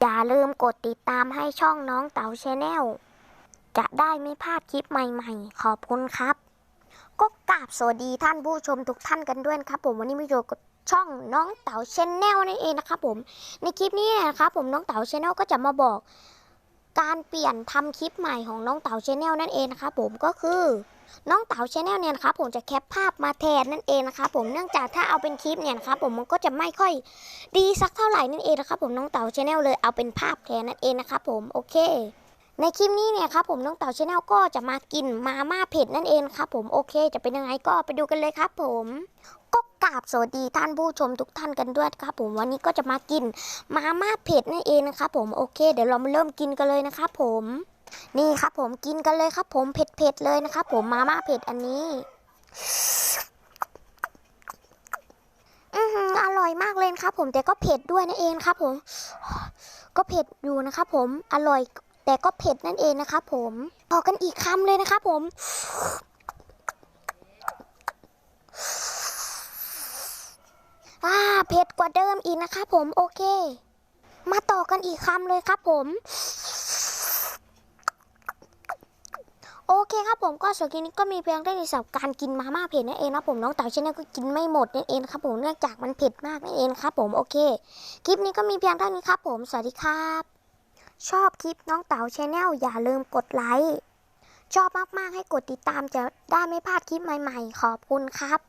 อย่าลืมกดติดตามให้ช่องน้องเต๋าชแนลจะได้ไม่พลาดคลิปใหม่ๆ ขอบคุณครับ ก็กราบสวัสดีท่านผู้ชมทุกท่านกันด้วยครับผมวันนี้มาอยู่กับช่องน้องเต๋าชแนลนั่นเองนะครับผมในคลิปนี้นะครับผมน้องเต๋าชแนลก็จะมาบอก การเปลี่ยนทำคลิปใหม่ของน้องเต๋าชาแนลนั่นเองนะครับผมก็คือน้องเต๋าชาแนลเนี่ยนะครับผมจะแคปภาพมาแทนนั่นเองนะครับผมเนื่องจากถ้าเอาเป็นคลิปเนี่ยนะครับผมมันก็จะไม่ค่อยดีสักเท่าไหร่นั่นเองนะครับผมน้องเต๋าชาแนลเลยเอาเป็นภาพแทนนั่นเองนะครับผมโอเค ในคลิปนี้เนี่ยครับผมน้องเต๋าชาแนลก็จะมากินมาม่าเผ็ดนั่นเองครับผมโอเค จะเป็นยังไงก็ไปดูกันเลยครับผม กราบสวัสดีท่านผู้ชมทุกท่านกันด้วยครับ ผมวันนี้ก็จะมากินมาม่าเผ็ดนั่นเองนะครับผมโอเค เดี๋ยวเรามาเริ่มกินกันเลยนะครับผม นี่ครับผมกินกันเลยครับ ผมเผ็ดๆเลยนะครับผมมาม่าเผ็ดอันนี้อือหืออร่อยมากเลยครับ ผมแต่ก็เผ็ดด้วยนั่นเองครับ ผม ก็เผ็ดอยู่นะครับผมอร่อย แต่ก็เผ็ดนั่นเองนะครับผมต่อกันอีกคำเลยนะครับผม อ่า เผ็ดกว่าเดิมอีกนะครับผมโอเค มาต่อกันอีกคำเลยครับผม โอเคครับผมก็สำหรับคลิปนี้ก็มีเพียงได้ในสับการกินมาม่าเผ็ดนั่นเองนะผมน้องเต๋าชแนลก็กินไม่หมดนั่นเองครับผมเนื่องจากมันเผ็ดมากนั่นเองครับผมโอเค คลิปนี้ก็มีเพียงเท่านี้ครับผมสวัสดีครับ ชอบคลิปน้องเต๋าชาแนลอย่าลืมกดไลค์ชอบมากๆให้กดติดตามจะได้ไม่พลาดคลิปใหม่ ๆ ขอบคุณครับ